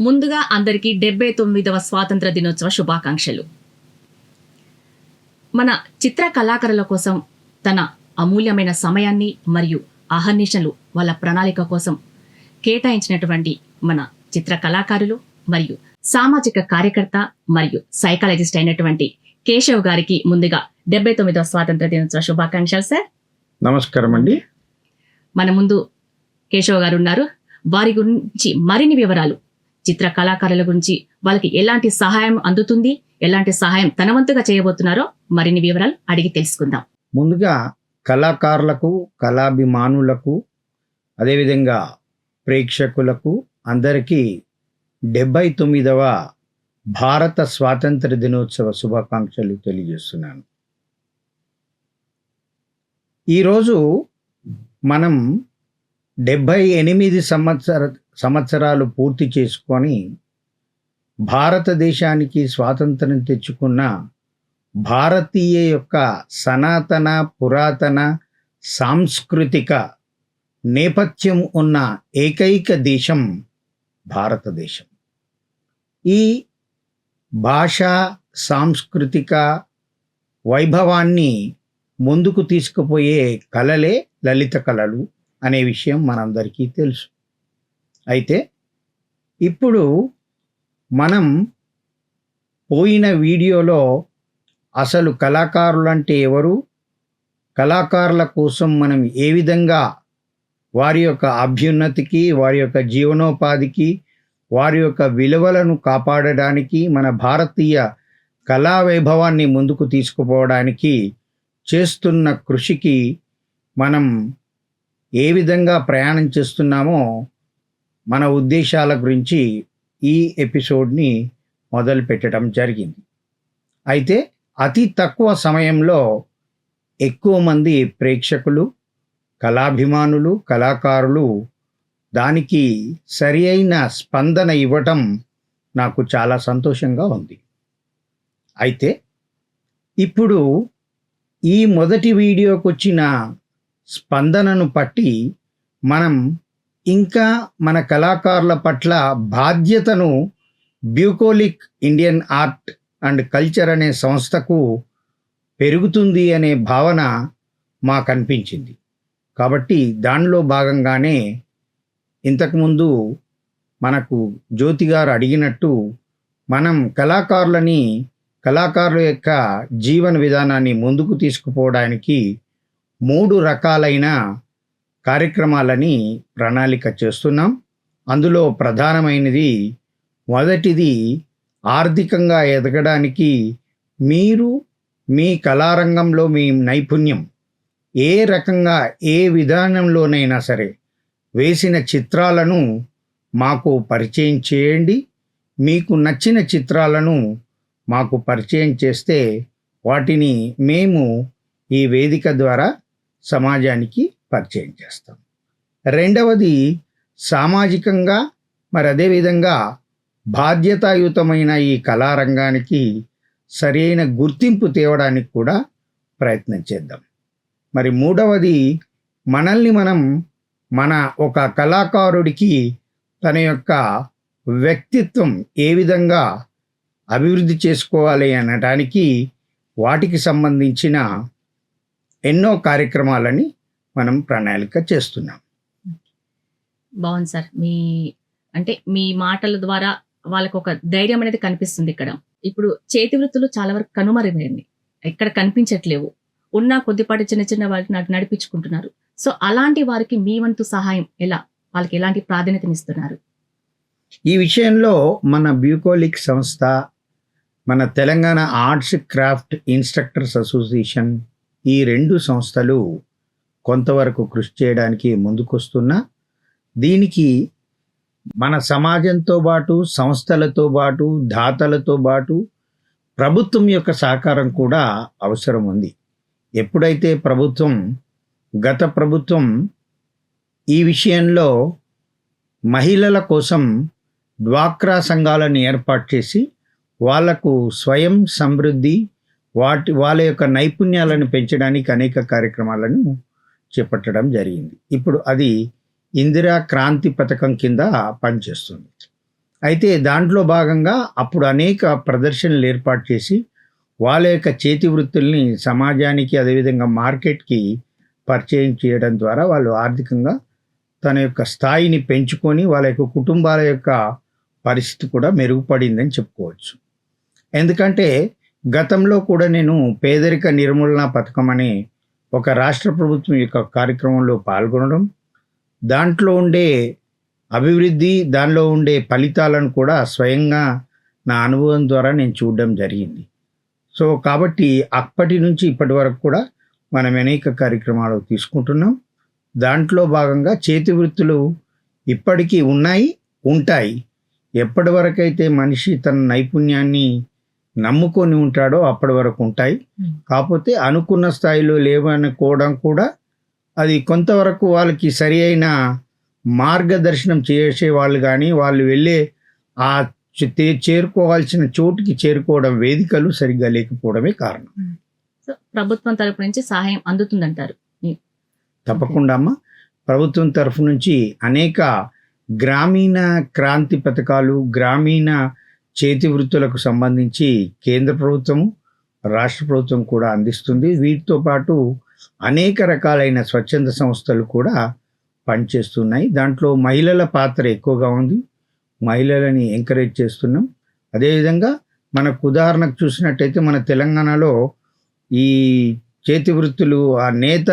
ముందుగా అందరికీ డెబ్బై తొమ్మిదవ స్వాతంత్ర దినోత్సవ శుభాకాంక్షలు. మన చిత్ర కళాకారుల కోసం తన అమూల్యమైన సమయాన్ని మరియు అహర్నిశలు వాళ్ళ ప్రణాళిక కోసం కేటాయించినటువంటి మన చిత్ర కళాకారులు మరియు సామాజిక కార్యకర్త మరియు సైకాలజిస్ట్ అయినటువంటి కేశవ్ గారికి ముందుగా డెబ్బై తొమ్మిదవ స్వాతంత్ర దినోత్సవ శుభాకాంక్షలు సార్. నమస్కారం అండి. మన ముందు కేశవ్ గారు ఉన్నారు. వారి గురించి మరిన్ని వివరాలు చిత్ర కళాకారుల గురించి వాళ్ళకి ఎలాంటి సహాయం అందుతుంది ఎలాంటి సహాయం తనవంతుగా చేయబోతున్నారో మరిన్ని వివరాలు అడిగి తెలుసుకుందాం. ముందుగా కళాకారులకు కళాభిమానులకు అదేవిధంగా ప్రేక్షకులకు అందరికీ డెబ్బై తొమ్మిదవ భారత స్వాతంత్ర దినోత్సవ శుభాకాంక్షలు తెలియజేస్తున్నాను. ఈరోజు మనం డెబ్భై ఎనిమిది సంవత్సర సంవత్సరాలు పూర్తి చేసుకొని భారతదేశానికి స్వాతంత్రం తెచ్చుకున్న భారతీయ యొక్క సనాతన పురాతన సాంస్కృతిక నేపథ్యం ఉన్న ఏకైక దేశం భారతదేశం. ఈ భాషా సాంస్కృతిక వైభవాన్ని ముందుకు తీసుకుపోయే కళలే లలిత కళలు అనే విషయం మనందరికీ తెలుసు. అయితే ఇప్పుడు మనం పోయిన వీడియోలో అసలు కళాకారులంటే ఎవరు? కళాకారుల కోసం మనం ఏ విధంగా వారి యొక్క అభ్యున్నతికి వారి యొక్క జీవనోపాధికి వారి యొక్క విలువలను కాపాడడానికి మన భారతీయ కళా వైభవాన్ని ముందుకు తీసుకుపోవడానికి చేస్తున్న కృషికి మనం ఏ విధంగా ప్రయాణం చేస్తున్నామో మన ఉద్దేశాల గురించి ఈ ఎపిసోడ్ని మొదలు పెట్టడం జరిగింది. అయితే అతి తక్కువ సమయంలో ఎక్కువ మంది ప్రేక్షకులు కళాభిమానులు కళాకారులు దానికి సరి అయిన స్పందన ఇవ్వటం నాకు చాలా సంతోషంగా ఉంది. అయితే ఇప్పుడు ఈ మొదటి వీడియోకి వచ్చిన స్పందనను పట్టి మనం ఇంకా మన కళాకారుల పట్ల బాధ్యతను bucolic Indian art and culture అనే సంస్థకు పెరుగుతుంది అనే భావన మాకు అనిపించింది కాబట్టి దానిలో భాగంగానే ఇంతకుముందు మనకు జ్యోతి గారు అడిగినట్టు మనం కళాకారులని కళాకారుల యొక్క జీవన విధానాన్ని ముందుకు తీసుకుపోవడానికి మూడు రకాలైన కార్యక్రమాలని ప్రణాళిక చేస్తున్నాం. అందులో ప్రధానమైనది మొదటిది ఆర్థికంగా ఎదగడానికి మీరు మీ కళారంగంలో మీ నైపుణ్యం ఏ రకంగా ఏ విధానంలోనైనా సరే వేసిన చిత్రాలను మాకు పరిచయం చేయండి. మీకు నచ్చిన చిత్రాలను మాకు పరిచయం చేస్తే వాటిని మేము ఈ వేదిక ద్వారా సమాజానికి పరిచయం చేస్తాం. రెండవది సామాజికంగా మరి అదేవిధంగా బాధ్యతాయుతమైన ఈ కళారంగానికి సరైన గుర్తింపు తేవడానికి కూడా ప్రయత్నం చేద్దాం. మరి మూడవది మనల్ని మనం మన ఒక కళాకారుడికి తన యొక్క వ్యక్తిత్వం ఏ విధంగా అభివృద్ధి చేసుకోవాలి అనడానికి వాటికి సంబంధించిన ఎన్నో కార్యక్రమాలని మనం ప్రణాళిక చేస్తున్నాం. బాగుంది సార్. మీ అంటే మీ మాటల ద్వారా వాళ్ళకు ఒక ధైర్యం అనేది కనిపిస్తుంది ఇక్కడ. ఇప్పుడు చేతి వృత్తులు చాలా వరకు కనుమరుగైంది ఎక్కడ కనిపించట్లేవు. ఉన్న కొద్దిపాటి చిన్న చిన్న వాటిని నడి- నడిపించుకుంటున్నారు. సో అలాంటి వారికి మీ వంతు సహాయం ఎలా? వాళ్ళకి ఎలాంటి ప్రాధాన్యతనిస్తున్నారు ఈ విషయంలో మన బ్యూకోలిక్ సంస్థ మన Telangana arts craft instructors association ఈ రెండు సంస్థలు కొంతవరకు కృషి చేయడానికి ముందుకొస్తున్నా దీనికి మన సమాజంతో పాటు సంస్థలతో పాటు దాతలతో పాటు ప్రభుత్వం యొక్క సహకారం కూడా అవసరం ఉంది. ఎప్పుడైతే ప్రభుత్వం గత ప్రభుత్వం ఈ విషయంలో మహిళల కోసం డ్వాక్రా సంఘాలను ఏర్పాటు చేసి వాళ్ళకు స్వయం సమృద్ధి వాటి వాళ్ళ యొక్క నైపుణ్యాలను పెంచడానికి అనేక కార్యక్రమాలను చేపట్టడం జరిగింది. ఇప్పుడు అది ఇందిరా క్రాంతి పథకం కింద పనిచేస్తుంది. అయితే దాంట్లో భాగంగా అప్పుడు అనేక ప్రదర్శనలు ఏర్పాటు చేసి వాళ్ళ యొక్క చేతి వృత్తుల్ని సమాజానికి అదేవిధంగా మార్కెట్కి పరిచయం చేయడం ద్వారా వాళ్ళు ఆర్థికంగా తన యొక్క స్థాయిని పెంచుకొని వాళ్ళ యొక్క కుటుంబాల యొక్క పరిస్థితి కూడా మెరుగుపడిందని చెప్పుకోవచ్చు. ఎందుకంటే గతంలో కూడా నేను పేదరిక నిర్మూలన పథకం అనే ఒక రాష్ట్ర ప్రభుత్వం యొక్క కార్యక్రమంలో పాల్గొనడం దాంట్లో ఉండే అభివృద్ధి దానిలో ఉండే ఫలితాలను కూడా స్వయంగా నా అనుభవం ద్వారా నేను చూడడం జరిగింది. సో కాబట్టి అప్పటి నుంచి ఇప్పటి వరకు కూడా మనం అనేక కార్యక్రమాలు తీసుకుంటున్నాం. దాంట్లో భాగంగా చేతి వృత్తులు ఇప్పటికీ ఉన్నాయి ఉంటాయి. ఎప్పటి మనిషి తన నైపుణ్యాన్ని నమ్ముకొని ఉంటాడో అప్పటి వరకు ఉంటాయి. కాకపోతే అనుకున్న స్థాయిలో లేవనుకోవడం కూడా అది కొంతవరకు వాళ్ళకి సరి అయిన మార్గదర్శనం చేసే వాళ్ళు కానీ వాళ్ళు వెళ్ళే ఆ చేరుకోవాల్సిన చోటుకి చేరుకోవడం వేదికలు సరిగ్గా లేకపోవడమే కారణం. ప్రభుత్వం తరపు నుంచి సహాయం అందుతుందంటారు. తప్పకుండా అమ్మ. ప్రభుత్వం తరఫు నుంచి అనేక గ్రామీణ క్రాంతి పథకాలు గ్రామీణ చేతి వృత్తులకు సంబంధించి కేంద్ర ప్రభుత్వము రాష్ట్ర ప్రభుత్వం కూడా అందిస్తుంది. వీటితో పాటు అనేక రకాలైన స్వచ్ఛంద సంస్థలు కూడా పనిచేస్తున్నాయి. దాంట్లో మహిళల పాత్ర ఎక్కువగా ఉంది. మహిళలని ఎంకరేజ్ చేస్తున్నాం. అదేవిధంగా మనకు ఉదాహరణకు చూసినట్టయితే మన తెలంగాణలో ఈ చేతి వృత్తులు ఆ నేత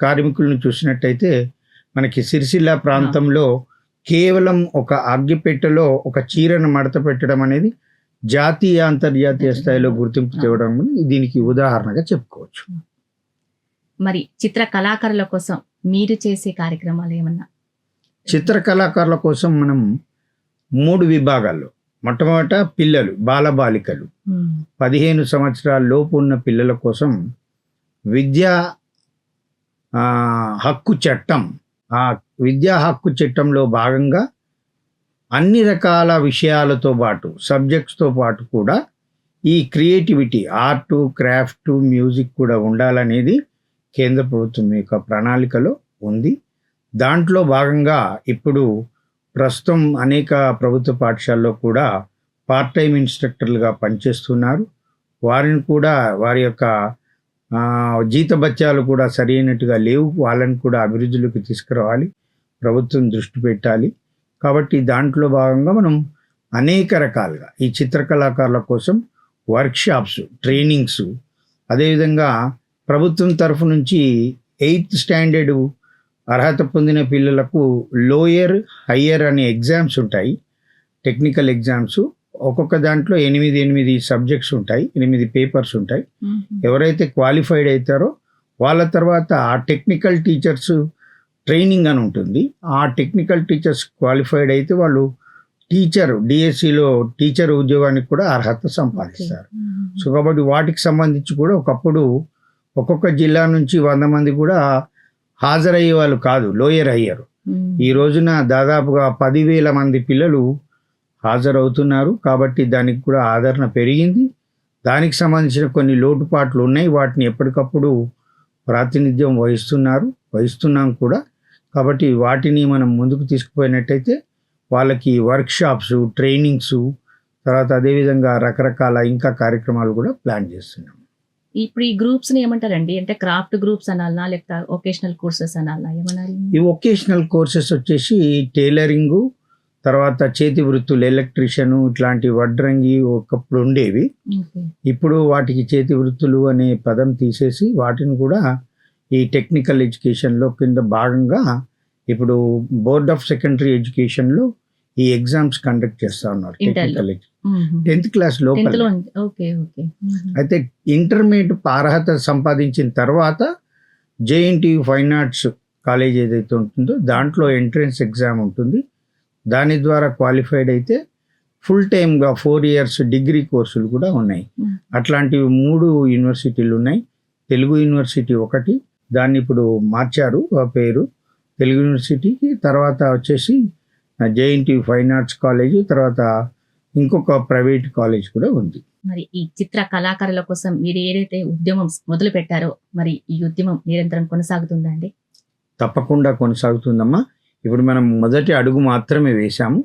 కార్మికులను చూసినట్టయితే మనకి సిరిసిల్ల ప్రాంతంలో కేవలం ఒక అగ్గిపెట్టెలో ఒక చీరను మడత పెట్టడం అనేది జాతీయ అంతర్జాతీయ స్థాయిలో గుర్తింపు తేవడం దీనికి ఉదాహరణగా చెప్పుకోవచ్చు. మరి చిత్ర కళాకారుల కోసం మీరు చేసే కార్యక్రమాలు ఏమన్నా? చిత్ర కళాకారుల కోసం మనం మూడు విభాగాల్లో మొట్టమొదట పిల్లలు బాలబాలికలు. పదిహేను సంవత్సరాల లోపు ఉన్న పిల్లల కోసం విద్యా హక్కు చట్టం ఆ విద్యా హక్కు చట్టంలో భాగంగా అన్ని రకాల విషయాలతో పాటు సబ్జెక్ట్స్తో పాటు కూడా ఈ క్రియేటివిటీ ఆర్టు క్రాఫ్ట్ మ్యూజిక్ కూడా ఉండాలనేది కేంద్ర ప్రభుత్వం యొక్క ప్రణాళికలో ఉంది. దాంట్లో భాగంగా ఇప్పుడు ప్రస్తుతం అనేక ప్రభుత్వ పాఠశాలలో కూడా పార్ట్ టైం ఇన్స్ట్రక్టర్లుగా పనిచేస్తున్నారు. వారిని కూడా వారి యొక్క జీతభత్యాలు కూడా సరైనట్టుగా లేవు. వాళ్ళని కూడా అభివృద్ధిలోకి తీసుకురావాలి. ప్రభుత్వం దృష్టి పెట్టాలి. కాబట్టి దాంట్లో భాగంగా మనం అనేక రకాలుగా ఈ చిత్రకళాకారుల కోసం వర్క్షాప్స్ ట్రైనింగ్స్ అదేవిధంగా ప్రభుత్వం తరఫు నుంచి ఎయిత్ స్టాండర్డ్ అర్హత పొందిన పిల్లలకు లోయర్ హయ్యర్ అనే ఎగ్జామ్స్ ఉంటాయి. టెక్నికల్ ఎగ్జామ్స్ ఒక్కొక్క దాంట్లో ఎనిమిది ఎనిమిది సబ్జెక్ట్స్ ఉంటాయి. ఎనిమిది పేపర్స్ ఉంటాయి. ఎవరైతే క్వాలిఫైడ్ అవుతారో వాళ్ళ తర్వాత ఆ టెక్నికల్ టీచర్స్ ట్రైనింగ్ అని ఉంటుంది. ఆ టెక్నికల్ టీచర్స్ క్వాలిఫైడ్ అయితే వాళ్ళు టీచర్ డిఎస్సిలో టీచర్ ఉద్యోగానికి కూడా అర్హత సంపాదిస్తారు. సో కాబట్టి వాటికి సంబంధించి కూడా ఒకప్పుడు ఒక్కొక్క జిల్లా నుంచి వంద మంది కూడా హాజరయ్యే వాళ్ళు కాదు లోయర్ అయ్యారు. ఈ రోజున దాదాపుగా పదివేల మంది పిల్లలు హాజరవుతున్నారు. కాబట్టి దానికి కూడా ఆదరణ పెరిగింది. దానికి సంబంధించిన కొన్ని లోటుపాట్లు ఉన్నాయి. వాటిని ఎప్పటికప్పుడు ప్రాతినిధ్యం వహిస్తున్నారు వహిస్తున్నాం కూడా. కాబట్టి వాటిని మనం ముందుకు తీసుకుపోయినట్టయితే వాళ్ళకి వర్క్షాప్స్ ట్రైనింగ్స్ తర్వాత అదేవిధంగా రకరకాల ఇంకా కార్యక్రమాలు కూడా ప్లాన్ చేస్తున్నాం. ఇప్పుడు ఈ గ్రూప్స్ ఏమంటారండి? అంటే క్రాఫ్ట్ గ్రూప్స్ అనాలనా లేకపోతే ఒకేషనల్ కోర్సెస్ అనాలనా? ఏమన్నారు ఈ వొకేషనల్ కోర్సెస్ వచ్చేసి టైలరింగు తర్వాత చేతి వృత్తులు ఎలక్ట్రీషియన్ ఇట్లాంటి వడ్రంగి ఒకప్పుడు ఉండేవి. ఇప్పుడు వాటికి చేతి వృత్తులు అనే పదం తీసేసి వాటిని కూడా ఈ టెక్నికల్ ఎడ్యుకేషన్లో కింద భాగంగా ఇప్పుడు బోర్డ్ ఆఫ్ సెకండరీ ఎడ్యుకేషన్లో ఈ ఎగ్జామ్స్ కండక్ట్ చేస్తా ఉన్నారు. టెక్నికల్ టెన్త్ క్లాస్ లోపల. అయితే ఇంటర్మీడియట్ అర్హత సంపాదించిన తర్వాత జేఎన్టీ ఫైన్ ఆర్ట్స్ కాలేజ్ ఏదైతే ఉంటుందో దాంట్లో ఎంట్రన్స్ ఎగ్జామ్ ఉంటుంది. దాని ద్వారా క్వాలిఫైడ్ అయితే ఫుల్ టైమ్గా ఫోర్ ఇయర్స్ డిగ్రీ కోర్సులు కూడా ఉన్నాయి. అట్లాంటివి మూడు యూనివర్సిటీలు ఉన్నాయి. తెలుగు యూనివర్సిటీ ఒకటి దాన్ని ఇప్పుడు మార్చారు ఆ పేరు. తెలుగు యూనివర్సిటీకి తర్వాత వచ్చేసి జేఎన్టీ ఫైన్ ఆర్ట్స్ కాలేజ్ తర్వాత ఇంకొక ప్రైవేట్ కాలేజ్ కూడా ఉంది. మరి ఈ చిత్ర కళాకారుల కోసం మీరు ఏదైతే ఉద్యమం మొదలు పెట్టారో మరి ఈ ఉద్యమం నిరంతరం కొనసాగుతుందా అండి? తప్పకుండా కొనసాగుతుందమ్మా. ఇప్పుడు మనం మొదటి అడుగు మాత్రమే వేశాము.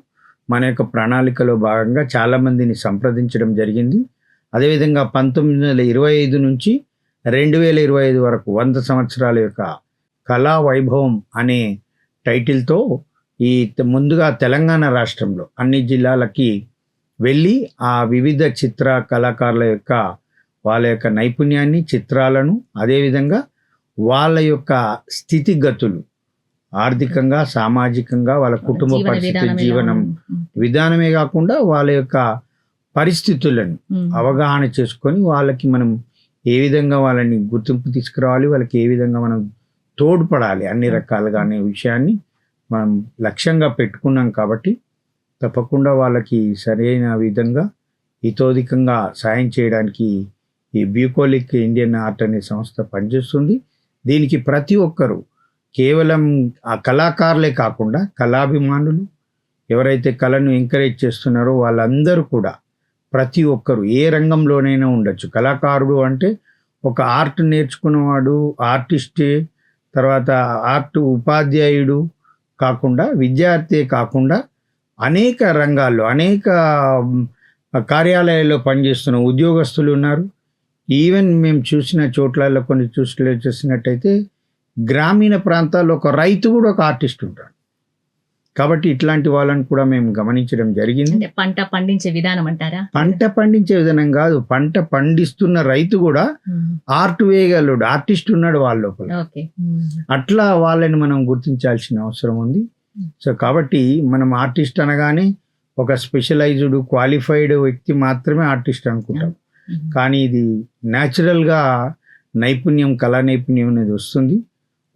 మన యొక్క ప్రణాళికలో భాగంగా చాలామందిని సంప్రదించడం జరిగింది. అదేవిధంగా పంతొమ్మిది వందల ఇరవై ఐదు నుంచి రెండు వేల ఇరవై ఐదు వరకు వంద సంవత్సరాల యొక్క కళా వైభవం అనే టైటిల్తో ఈ ముందుగా తెలంగాణ రాష్ట్రంలో అన్ని జిల్లాలకి వెళ్ళి ఆ వివిధ చిత్ర కళాకారుల యొక్క వాళ్ళ యొక్క నైపుణ్యాన్ని చిత్రాలను అదేవిధంగా వాళ్ళ యొక్క స్థితిగతులు ఆర్థికంగా సామాజికంగా వాళ్ళ కుటుంబ పరిస్థితి జీవనం? విధానమే కాకుండా వాళ్ళ యొక్క పరిస్థితులను. అవగాహన చేసుకొని వాళ్ళకి మనం ఏ విధంగా వాళ్ళని గుర్తింపు తీసుకురావాలి వాళ్ళకి ఏ విధంగా మనం తోడ్పడాలి అన్ని రకాలుగా అనే విషయాన్ని మనం లక్ష్యంగా పెట్టుకున్నాం కాబట్టి తప్పకుండా వాళ్ళకి సరైన విధంగా హితోధికంగా సాయం చేయడానికి ఈ బ్యూకోలిక్ ఇండియన్ ఆర్ట్ అనే సంస్థ పనిచేస్తుంది. దీనికి ప్రతి ఒక్కరూ కేవలం ఆ కళాకారులే కాకుండా కళాభిమానులు ఎవరైతే కళను ఎంకరేజ్ చేస్తున్నారో వాళ్ళందరూ కూడా ప్రతి ఒక్కరు ఏ రంగంలోనైనా ఉండొచ్చు. కళాకారుడు అంటే ఒక ఆర్ట్ నేర్చుకున్నవాడు ఆర్టిస్టే తర్వాత ఆర్ట్ ఉపాధ్యాయుడు కాకుండా విద్యార్థి కాకుండా అనేక రంగాల్లో అనేక కార్యాలయాల్లో పనిచేస్తున్న ఉద్యోగస్తులు ఉన్నారు. ఈవెన్ మేము చూసిన చోట్లలో కొన్ని చూసి చూసినట్టయితే గ్రామీణ ప్రాంతాల్లో ఒక రైతు కూడా ఒక ఆర్టిస్ట్ ఉంటాడు. కాబట్టి ఇట్లాంటి వాళ్ళని కూడా మేము గమనించడం జరిగింది. పంట పండించే విధానం అంటారా? పంట పండించే విధానం కాదు పంట పండిస్తున్న రైతు కూడా. ఆర్ట్ వేయగలడు ఆర్టిస్ట్ ఉన్నాడు వాళ్ళ లోపల. అట్లా వాళ్ళని మనం గుర్తించాల్సిన అవసరం ఉంది. సో కాబట్టి మనం ఆర్టిస్ట్ అనగానే ఒక స్పెషలైజ్డ్ క్వాలిఫైడ్ వ్యక్తి మాత్రమే ఆర్టిస్ట్ అనుకుంటాం. కానీ ఇది న్యాచురల్గా నైపుణ్యం కళా నైపుణ్యం అనేది వస్తుంది.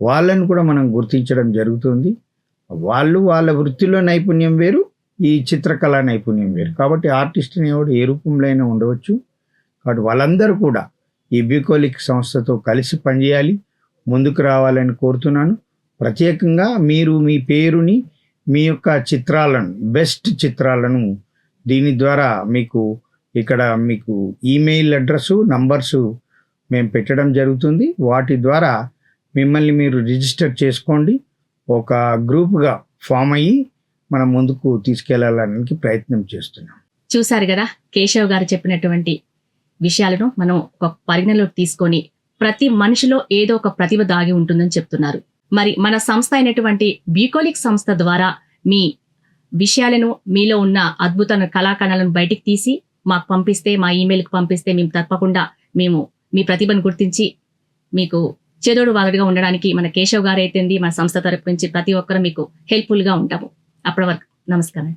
వాళ్ళని కూడా మనం గుర్తించడం జరుగుతుంది. వాళ్ళు వాళ్ళ వృత్తిలో నైపుణ్యం వేరు ఈ చిత్రకళా నైపుణ్యం వేరు. కాబట్టి ఆర్టిస్ట్ అనేవాడు ఏ రూపంలో అయినా ఉండవచ్చు. కాబట్టి వాళ్ళందరూ కూడా ఈ బ్యూకోలిక్ సంస్థతో కలిసి పనిచేయాలి. ముందుకు రావాలని కోరుతున్నాను. ప్రత్యేకంగా మీరు మీ పేరుని మీ యొక్క చిత్రాలను బెస్ట్ చిత్రాలను దీని ద్వారా మీకు ఇక్కడ మీకు ఈమెయిల్ అడ్రస్సు నంబర్సు మేము పెట్టడం జరుగుతుంది. వాటి ద్వారా మిమ్మల్ని మీరు రిజిస్టర్ చేసుకోండి. ఒక గ్రూప్గా ఫామ్ అయ్యి మనం ముందుకు తీసుకెళ్ళడానికి ప్రయత్నం చేస్తున్నాం. చూశారు కదా కేశవ్ గారు చెప్పినటువంటి విషయాలను మనం ఒక పరిగణలోకి తీసుకొని ప్రతి మనిషిలో ఏదో ఒక ప్రతిభ దాగి ఉంటుందని చెప్తున్నారు. మరి మన సంస్థ అయినటువంటి బ్యూకోలిక్ సంస్థ ద్వారా మీ విషయాలను మీలో ఉన్న అద్భుతమైన కళాకణాలను బయటికి తీసి మాకు పంపిస్తే మా ఈమెయిల్కి పంపిస్తే మేము తప్పకుండా మేము మీ ప్రతిభను గుర్తించి మీకు చేదోడు వాదడుగా ఉండడానికి మన కేశవ్ గారు అయితేంది మన సంస్థ తరపు నుంచి ప్రతి ఒక్కరు మీకు హెల్ప్ఫుల్గా ఉంటాము. అప్పటి వరకు నమస్కారం